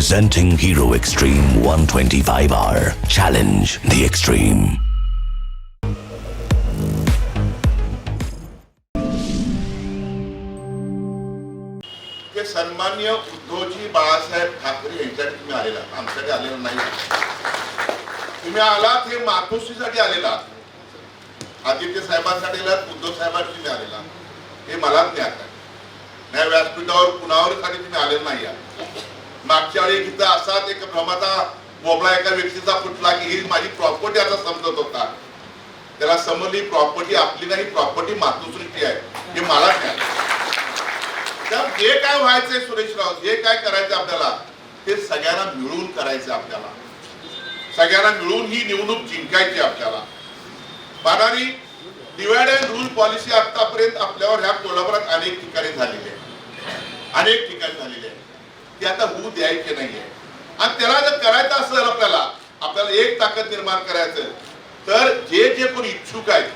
Presenting Hero Extreme 125R. Challenge the Extreme. ते सन्मान्य उद्धवजी बाळासाहेब ठाकरे यांच्यासाठी तुम्ही आलेला. आमच्याकडे आलेला नाही. तुम्ही आलात हे मातोश्रीसाठी आलेला. आदित्य साहेबांसाठी आलात उद्धव साहेबांसाठी तुम्ही आलेला. हे मला ज्ञात आहे. नाही व्यासपीठावर कुणावर साठी तुम्ही आलेला नाही मागच्या वेळी तिथं असाच एक भ्रमाचा बोबळा एका व्यक्तीचा फुटला की ही माझी प्रॉपर्टी आता समजत होता. त्याला समजली प्रॉपर्टी आपली नाही प्रॉपर्टी मातृसृष्टी आहे. हे मला तर जे काय व्हायचंय सुरेशराव जे काय करायचं आपल्याला ते सगळ्यांना मिळून करायचं आपल्याला. सगळ्यांना मिळून ही निवडणूक जिंकायची आपल्याला. बाणारी डिवाइड अँड रूल पॉलिसी आतापर्यंत आपल्यावर ह्या कोल्हापुरात अनेक ठिकाणी झालेली आहे. अनेक ठिकाणी झालेली आहे. ती आता होऊ द्यायची नाहीये? आणि त्याला जर करायचं असेल आपल्याला आपल्याला एक ताकद निर्माण करायचं तर जे जे कोणी इच्छुक आहेत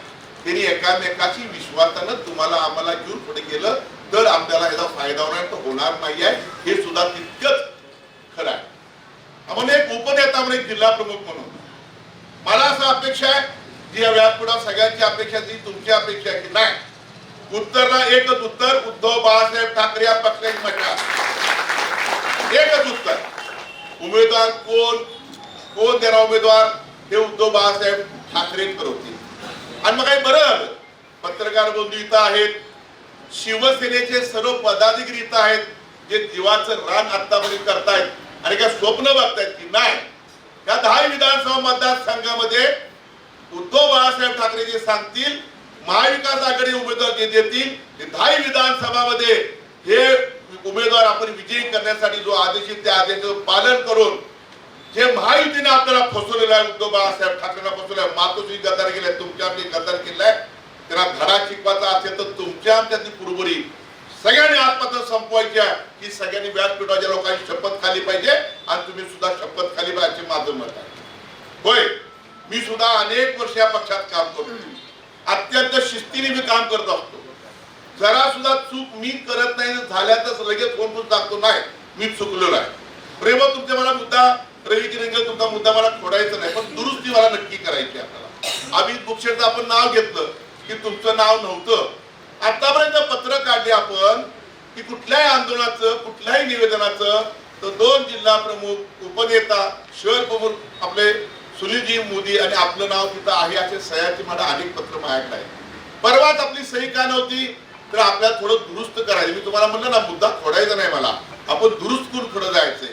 त्यांनी एकामेकाची विश्वासानं तुम्हाला आम्हाला घेऊन पुढे गेलं तर आपल्याला याचा फायदा होणार तर होणार नाही आहे हे सुद्धा तितकंच खरं आहे. आपण एक उपनेता म्हणून एक जिल्हा प्रमुख म्हणून. मला असं अपेक्षा आहे जी या व्यासपीठावर सगळ्यांची अपेक्षा ती तुमची अपेक्षा आहे की नाही. उत्तरला एकच उत्तर उद्धव बाळासाहेब ठाकरे या पक्षाची मजा एकच उत्तर. उमेदवार कोण? कोण देणार उमेदवार? हे उद्धव बाळासाहेब ठाकरे ठरवतील. आणि मग काही बरं पत्रकार बंधू इथं आहेत. शिवसेनेचे सर्व पदाधिकारी इथं आहेत. जे जीवाचं रान आतापर्यंत करतायत. आणि काय स्वप्न बघतायत की नाही. या दहा विधानसभा मतदारसंघामध्ये उद्धव बाळासाहेब ठाकरे जे सांगतील महाविकास आघाडी उमेदवार जे देतील ते दहा विधानसभामध्ये हे उमेदवार आपण विजयी करण्यासाठी जो आदेश आहे, त्या आदेशाचं पालन करून जे महायुतीने आपल्याला फसवलेलं आहे उद्धव बाळासाहेब ठाकरेंना फसवलं आहे मातोश्री गद्दार केलाय तुमच्या आमची गद्दार केलाय त्यांना धडा शिकवायचा असेल तर तुमच्या आमच्यातली कुरबुरी सगळ्यांनी आत्महत्या संपवायची आहे की सगळ्यांनी व्यासपीठाच्या लोकांची शपथ खाली पाहिजे आणि तुम्ही सुद्धा शपथ खाली पाहिजे माझं मत आहे. होय मी सुद्धा अनेक वर्ष या पक्षात काम करतो. अत्यंत शिस्तीने मी काम करत असतो. जरा सुद्धा चूक मी करत नाही झाल्यातच लगेच फोन करून सांगतो नाही मी चुकलो नाही. प्रेम तुमच्या मला मुद्दा रवी किरंगल तुमचा मुद्दा मला खोडायचा नाही पण दुरुस्ती मला नक्की करायची आहे आपल्याला. अमित बुक्षेचं आपण नाव घेतलं की तुमचं नाव नव्हतं. आतापर्यंत पत्र काढले आपण की कुठल्याही आंदोलनाचं कुठल्याही निवेदनाचं तर दोन जिल्हा प्रमुख उपनेता शहर प्रमुख आपले सुनीलजी मोदी आणि आपलं नाव तिथं आहे असे सह्याची मला अनेक पत्र माझ्याकडे आहे परवाच आपली सही का नव्हती? तर आपल्याला थोडं दुरुस्त करायचं. मी तुम्हाला म्हणलं ना मुद्दा खोडायचा नाही मला. आपण दुरुस्त करून थोडं जायचंय.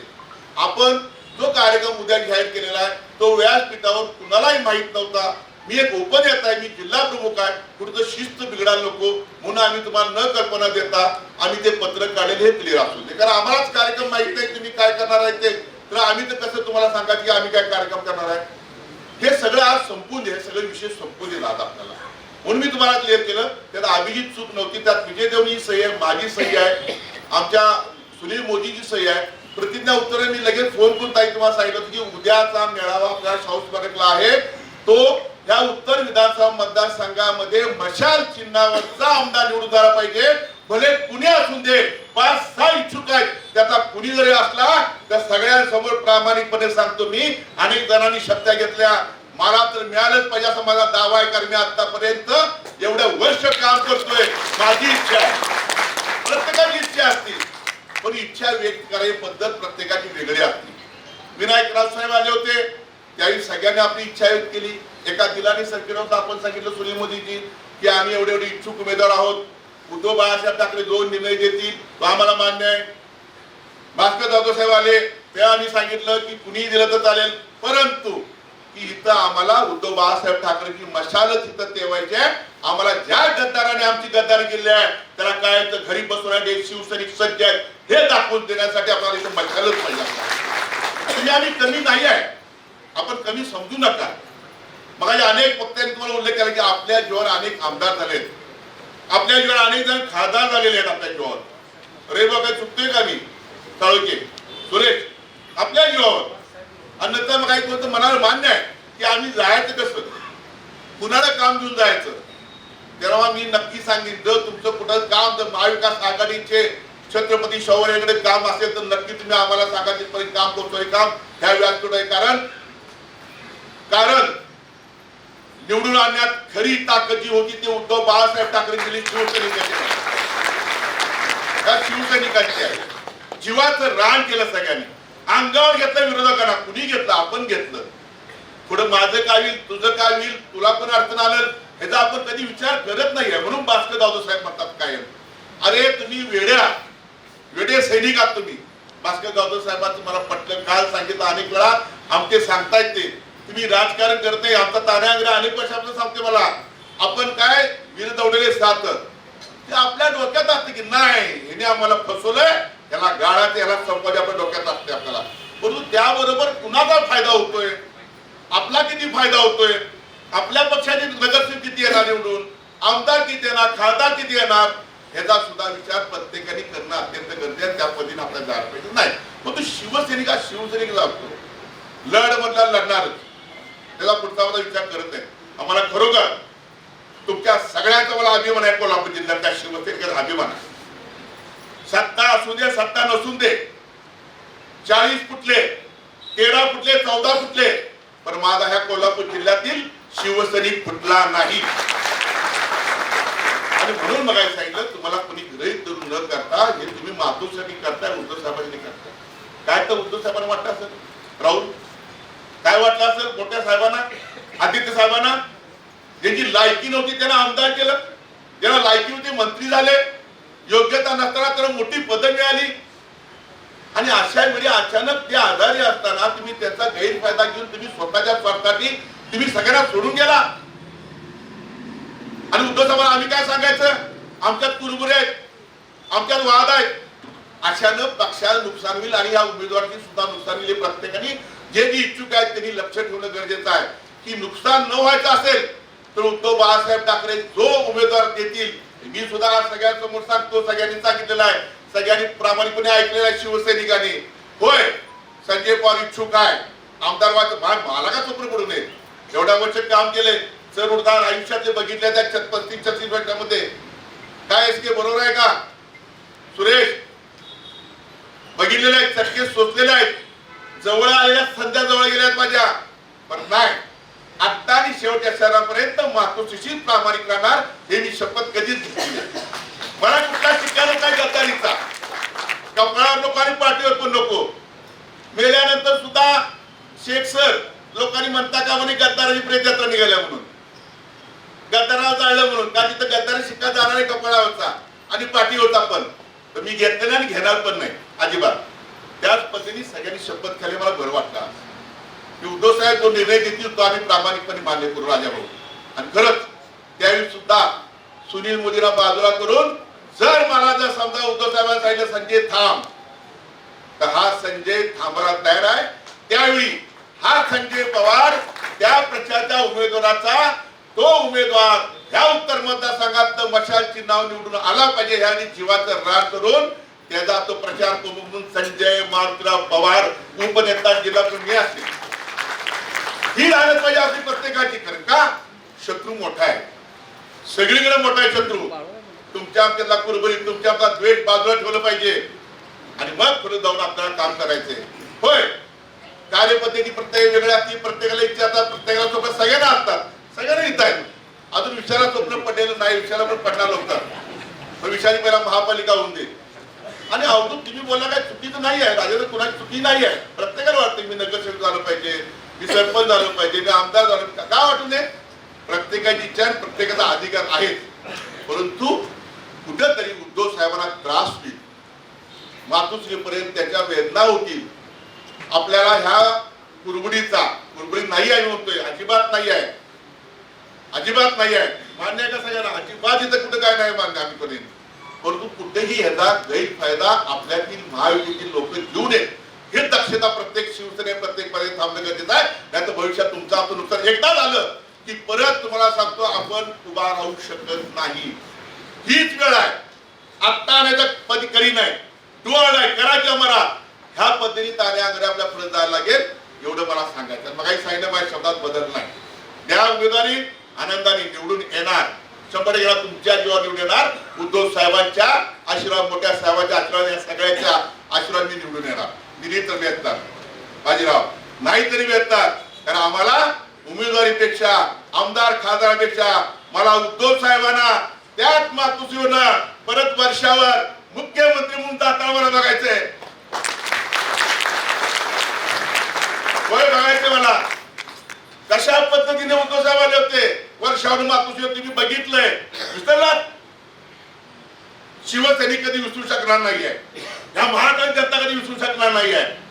आपण जो कार्यक्रम उद्या जाहीर केलेला आहे तो व्यासपीठावर कुणालाही माहीत नव्हता. मी एक उपनेता आहे मी जिल्हा प्रमुख आहे. कुठं शिस्त बिघडायला नको म्हणून आम्ही तुम्हाला न कल्पना देता आम्ही ते पत्र काढलेले हे क्लिअर असू दे. कारण आम्हालाच कार्यक्रम माहीत नाही तुम्ही काय करणार आहे ते. तर आम्ही तर कसं तुम्हाला सांगा की आम्ही काय कार्यक्रम करणार आहे? हे सगळं आज संपून हे सगळे विषय संपून येतात आपल्याला. म्हणून मी तुम्हाला क्लिअर केलं त्यात अभिजित चूक नव्हती त्यात विजय देवनी सही आहे माझी सही आहे आमच्या सुनील मोदीची सही आहे. प्रतिज्ञा उत्तरे मी लगेच फोन करून ताई तुम्हाला सांगितलं की उद्याचा मेळावा आपल्या हाऊस बघितला आहे. तो या उत्तर विधानसभा मतदारसंघामध्ये मशाल चिन्हावरचा आमदार निवडून झाला पाहिजे. भले कुणी असून दे पाच सहा इच्छुक आहेत त्याचा कुणी जरी असला तर सगळ्यांसमोर प्रामाणिकपणे सांगतो मी. अनेक जणांनी शब्द घेतल्या. मला तर मिळालंच पाहिजे असा माझा दावा आहे कारण मी आतापर्यंत एवढं वर्ष काम करतोय माझी इच्छा आहे. प्रत्येकाची इच्छा असते. पण इच्छा व्यक्त करायची पद्धत प्रत्येकाची वेगळी असते. विनायक राव साहेब आले होते त्यावेळी सगळ्यांनी आपली इच्छा व्यक्त केली. एका दिलाने सर्किटवर आपण सांगितलं सुनील मोदीजी की आम्ही एवढे एवढे इच्छुक उमेदवार आहोत. उद्धव बाळासाहेब ठाकरे दोन निर्णय देतील तो आम्हाला मान्य आहे. भास्कर जाधव साहेब आले ते आम्ही सांगितलं की कुणीही दिलं तर चालेल परंतु की इथं आम्हाला उद्धव बाळासाहेब ठाकरेची मशालच इथं ठेवायची आहे. आम्हाला ज्या गद्दाराने आमची गद्दार केली आहे त्याला काय तर घरी बसवण्याचे शिवसैनिक सज्ज आहेत. हे दाखवून देण्यासाठी आपल्याला इथं मशालच पाहिजे तुम्ही आम्ही कमी नाही आहे. आपण कमी समजू नका. मग अनेक वक्त्यांनी तुम्हाला उल्लेख केला की आपल्या जीवावर अनेक आमदार झालेत आपल्या जीवन अनेक जण खासदार झालेले आहेत आपल्या जीवन अरे बाबा चुकतोय का मी? काळोखे सुरेश आपल्या जीवावर. आणि नंतर मग काही कोणतं मनाला मान्य आहे की आम्ही जायचं कसं? कुणाला काम देऊन जायचं? तेव्हा मी नक्की सांगितलं तुमचं कुठं काम जर महाविकास आघाडीचे छत्रपती शाहूराजांकडे काम असेल तर नक्की तुम्ही आम्हाला सांगा तिथपर्यंत काम करतोय काम ह्या व्यासपीठ आहे? कारण कारण निवडून आणण्यात खरी ताकद जी होती ती उद्धव बाळासाहेब ठाकरे दिली शिवसैनिकाची. त्या शिवसैनिकांची आहे. जीवाचं रान केलं सगळ्यांनी. अंगावर घेतलं विरोधकांना कुणी घेतलं? आपण घेतलं. पुढे माझं काय होईल तुझं काय होईल तुला पण अडचण आलं ह्याचा आपण कधी विचार करत नाहीये. म्हणून भास्कर दादो साहेब म्हणतात कायम. अरे तुम्ही वेड्या. वेडे सैनिक आहात तुम्ही. भास्कर जाधव साहेबांचं मला पटकन काल सांगितलं अनेक वेळा आमचे सांगतायत ते. तुम्ही राजकारण करत आमचा तान्याग्र अनेक वर्षापासून सांगते मला. आपण काय वीर दौडले साथ? ते आपल्या डोक्यात असते की नाही हिने आम्हाला फसवलंय. याला गाळाचे याला संपदा आपल्या डोक्यात असते आपल्याला. परंतु त्याबरोबर कुणाचा फायदा होतोय? आपला किती फायदा होतोय? आपल्या पक्षाचे नगरसेवक किती येणार निवडून? आमदार किती येणार? खासदार किती येणार? ह्याचा सुद्धा विचार प्रत्येकाने करणं अत्यंत गरजेचं आहे. त्या पद्धतीने आपल्याला जायला पाहिजे. नाही. मग तो शिवसैनिक हा शिवसैनिक लागतो. लढ मधला लढणारच. त्याला पुढचा माझा विचार करत नाही. आम्हाला खरोखर तुमच्या सगळ्यांचा मला अभिमान आहे कोल्हापूर जिल्ह्यातल्या शिवसैनिकाचा अभिमान आहे. सत्ता असू दे सत्ता नसून दे. चाळीस फुटले तेरा फुटले चौदा फुटले पण माझा ह्या कोल्हापूर जिल्ह्यातील शिवसैनिक फुटला नाही. आणि म्हणून मला सांगितलं तुम्हाला कोणी गृहित धरून न करता हे तुम्ही मातोश्री करताय उद्धव साहेबांनी करताय. काय तर उद्धव साहेबांना वाटतं असेल? राहुल काय वाटलं असेल? मोठ्या साहेबांना? आदित्य साहेबांना? ज्यांची लायकी नव्हती त्यांना आमदार केलं. ज्यांना लायकी होती मंत्री झाले. योग्यता नसताना तर मोठी पदं मिळाली. आणि अशा वेळी अचानक ते आजारी असताना तुम्ही त्याचा गैरफायदा घेऊन तुम्ही स्वतःच्या स्वार्थासाठी तुम्ही सगळ्यांना सोडून गेला. आणि उद्धव साहेबांना आम्ही काय सांगायचं? आमच्यात कुरबुरे आहेत. आमच्यात वाद आहेत. अशानं पक्षाला नुकसान होईल आणि या उमेदवाराची सुद्धा नुकसान होईल प्रत्येकाने जे जे इच्छुक आहेत त्यांनी लक्ष ठेवणं गरजेचं आहे. की नुकसान न व्हायचं असेल तर उद्धव बाळासाहेब ठाकरे जो उमेदवार देतील मी सुद्धा सगळ्यांसमोर सांगतो सगळ्यांनी सांगितलेलं आहे. सगळ्यांनी प्रामाणिकपणे ऐकलेलं आहे शिवसैनिकांनी. होय संजय पवार इच्छुक आहे. आमदार व्हायचं मला का स्वप्न पडू नये एवढ्या वर्ष काम केले सर उडदार आयुष्यातले बघितले त्या छत- पस्तीस छत्तीस वर्षामध्ये काय एस के बरोबर आहे का? सुरेश बघितलेले आहेत चटके सोचलेले आहेत. जवळ आलेल्या संध्या जवळ गेल्या आहेत माझ्या. पण नाही. आत्ता आणि शेवटच्या शहरापर्यंत मातोश्रीशी प्रामाणिक राहणार हे मी शपथ कधीच घेतली मला कुठला शिकायला काय गद्दारीचा? कपड्यावर नको आणि पाठीवर पण नको. मेल्यानंतर सुद्धा शेख सर लोकांनी म्हणता का म्हणे गद्दाराची प्रेतयात्रा निघाल्या म्हणून. गद्दाराला जाळलं म्हणून. का तिथं गद्दारी शिक्का जाणार आहे कपाळावरचा आणि पाठीवरचा पण. तर मी घेतलेला आणि घेणार पण नाही. अजिबात. त्याच पद्धतीने सगळ्यांनी शपथ खाली मला बरं वाटतं की उद्धव साहेब जो निर्णय देतील तो आम्ही प्रामाणिकपणे मान्य करू राजाभाऊ आणि खरंच त्यावेळी सुद्धा सुनील मोदीला बाजूला करून जर मला जर समजा उद्धव साहेबांनी सांगितलं संजय थांब. तर हा संजय थांबायला तयार आहे. त्यावेळी हा संजय पवार त्या प्रचाराच्या उमेदवाराचा तो उमेदवार ह्या उत्तर मतदारसंघात मशालची नाव निवडून आला पाहिजे ह्याने जीवाचं रान करून त्याचा तो प्रचार करून संजय मारुतीराव पवार उपनेता जिल्हा प्रमुख असतील. ही राहण्यात पाहिजे आपली प्रत्येकाची कारण का? शत्रू मोठा आहे. सगळीकडे मोठा आहे शत्रू. तुमच्या आमच्यातला कुरबरी तुमच्या आमचा द्वेष बाजूला ठेवलं पाहिजे. आणि मग पुढे जाऊन आपल्याला काम करायचंय. होय. कार्यपद्धती प्रत्येक वेगळ्या असतील प्रत्येकाला इच्छा असतात प्रत्येकाला स्वप्न सगळ्यांना असतात. सगळ्यांना इथं आहेत. अजून विचारा स्वप्न पडलेलं नाही विचारा पण पडणार लवकर पण विचारी पहिला महापालिका होऊन दे. आणि अवधूत तुम्ही बोलला काय चुकीचं नाही आहे. राजेंद्र कुणाची चुकी नाही आहे. प्रत्येकाला वाटतं मी नगरसेवक झालं पाहिजे. मी सरपंच झालं पाहिजे. मी आमदार झालं. का वाटू नये प्रत्येकाची इच्छा आणि प्रत्येकाचा अधिकार आहे परंतु कुठेतरी उद्धव साहेबांना त्रास होईल. मातुश्रीपर्यंत त्याच्या वेदना होतील. आपल्याला ह्या कुरबुडीचा कुरबुडी नाही आहे म्हणतोय अजिबात नाही आहे. अजिबात नाही आहे. मान्य आहे का सगळ्यांना? अजिबात इथं कुठं काय नाही मान्य आम्ही करेन परंतु कुठेही ह्याचा गैरफायदा आपल्यातील महायुतीतील लोक घेऊ नये हे दक्षता प्रत्येक शिवसेने प्रत्येक पदे थांबणं गरजेचं आहे. नाही तर भविष्यात तुमचं आमचं नुकसान एकदा झालं की परत तुम्हाला सांगतो आपण उभा राहू शकत नाही. हीच वेळ आहे. आत्ता नाही तर कधी करी नाही. डोळ नाही करा किंवा मरा ह्या पद्धतीने ताने आंगडे आपल्या पुढे जायला लागेल. एवढं मला सांगायचं मग काही सांगितलं माझ्या शब्दात बदल नाही. त्या उमेदवारी आनंदाने निवडून येणार. शंभर टक्के तुमच्या जीवावर निवडून येणार. उद्धव साहेबांच्या आशीर्वाद मोठ्या साहेबांच्या आशीर्वाद या सगळ्यांच्या आशीर्वाद मी निवडून येणार. दिली तर भेटतात बाजीराव नाही तरी भेटतात कारण आम्हाला उमेदवारीपेक्षा आमदार खासदारापेक्षा मला उद्धव साहेबांना त्याच मातुसीवर परत वर्षावर मुख्यमंत्री म्हणून जाताना मला बघायचंय. वय बघायचं मला. कशा पद्धतीने उद्धव साहेब आले होते? वर्षावर मातूस होती मी बघितलंय. विसरलात शिवसैनिक कधी विसरू शकणार नाही आहे या महाराष्ट्राची जनता कधी विसरू शकणार नाहीये.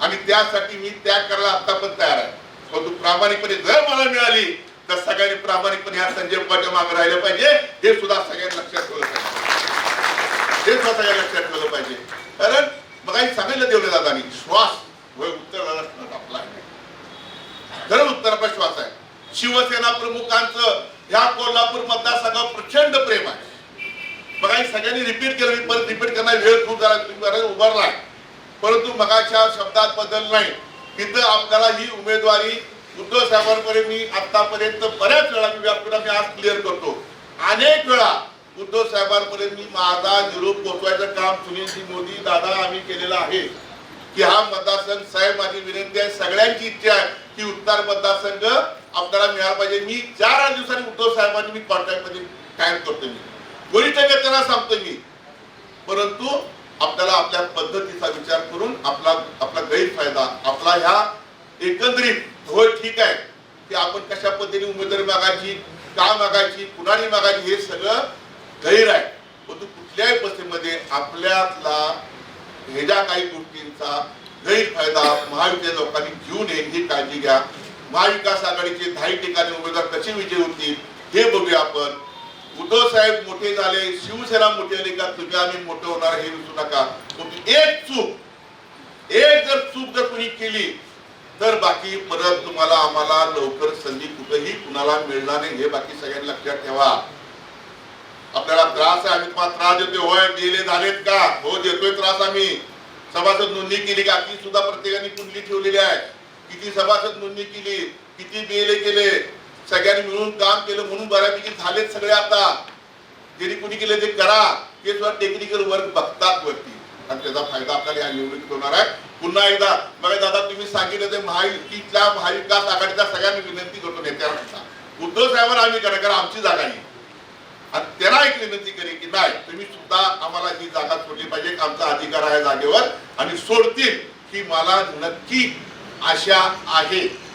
आणि त्यासाठी मी त्याग करायला आता पण तयार आहे. परंतु प्रामाणिकपणे जर मला मिळाली तर सगळ्यांनी प्रामाणिकपणे ह्या संजय बाबाच्या मागे राहिलं पाहिजे. हे सुद्धा सगळ्यांनी लक्षात ठेवलं पाहिजे. हे सुद्धा सगळ्यांनी लक्षात ठेवलं पाहिजे. कारण मग काही सांगितलं देवले दादानी श्वास होय उत्तर आपला. आहे. खरं उत्तराचा श्वास आहे. शिवसेना प्रमुखांचं ह्या कोल्हापूर मतदारसंघावर प्रचंड प्रेम आहे. मग हे सगळ्यांनी रिपीट केलं मी परत रिपीट करणार वेळ खूप झाला तुम्ही बरं उभारलाय. परंतु मगाच्या शब्दात बदल नाही. तिथं आपल्याला ही उमेदवारी उद्धव साहेबांपर्यंत मी आतापर्यंत बऱ्याच वेळा मी व्यापीला मी आज क्लिअर करतो. अनेक वेळा उद्धव साहेबांपर्यंत मी माझा निरोप पोहोचवायचं काम सुनीलजी मोदी दादा आम्ही केलेलं आहे. की हा मतदारसंघ साहेब माझी विनंती आहे सगळ्यांची इच्छा आहे की उत्तर मतदारसंघ आपल्याला मिळाला पाहिजे. मी चार आठ दिवसांनी उद्धव साहेबांनी मी कॉन्टॅक्टमध्ये कायम करतो मी. गोळीच्या त्यांना सांगतो मी. परंतु आपल्याला आपल्या पद्धतीचा विचार करून आपला आपला गैरफायदा आपला ह्या एकंदरीत होय ठीक आहे की आपण कशा पद्धतीने उमेदवारी मागायची का मागायची कुणाने मागायची हे सगळं गैर आहे. परंतु कुठल्याही परिस्थितीमध्ये आपल्यातला हे ज्या काही गोष्टींचा गैरफायदा महायुतीच्या लोकांनी घेऊ नये ही काळजी घ्या. महाविकास आघाडीचे दहा ठिकाणी उमेदवार कसे विजय होतील हे बघूया आपण. उद्धव साहेब मोठे झाले शिवसेना मोठी आली का? तुम्ही आम्ही मोठे होणार हे विसरू नका. तुम्ही एक चूक एक जर चूक जर कुणी केली तर बाकी परत तुम्हाला आम्हाला लवकर संधी कुठेही कुणाला मिळणार नाही. हे बाकी सगळ्यांनी लक्षात ठेवा. आपल्याला त्रास आहे आम्ही तुम्हाला त्रास देतोय. होय गेले झालेत का? हो देतोय त्रास आम्ही. सभासद नोंदणी केली का? ती सुद्धा प्रत्येकाने कुंडली ठेवलेली आहे. किती सभासद नोंदणी केली किती बिले केले सगळ्यांनी मिळून काम केलं म्हणून बऱ्यापैकी झालेत सगळे आता. जेणे कुणी केले ते करा. ते सुद्धा टेक्निकल वर्क बघतात वरती. आणि त्याचा फायदा आपल्याला या निवडणुकीत होणार आहे. पुन्हा एकदा मग दादा तुम्ही सांगितलं ते महायुतीतल्या महाविकास आघाडीच्या सगळ्यांनी विनंती करतो नेत्यांना. उद्धव साहेबांवर आम्ही करा कारण आमची जागा आहे. आणि त्यांना एक विनंती करेल की नाही तुम्ही सुद्धा आम्हाला ही जागा सोडली पाहिजे. आमचा अधिकार आहे जागेवर. आणि सोडतील ही मला नक्की आशा आहे.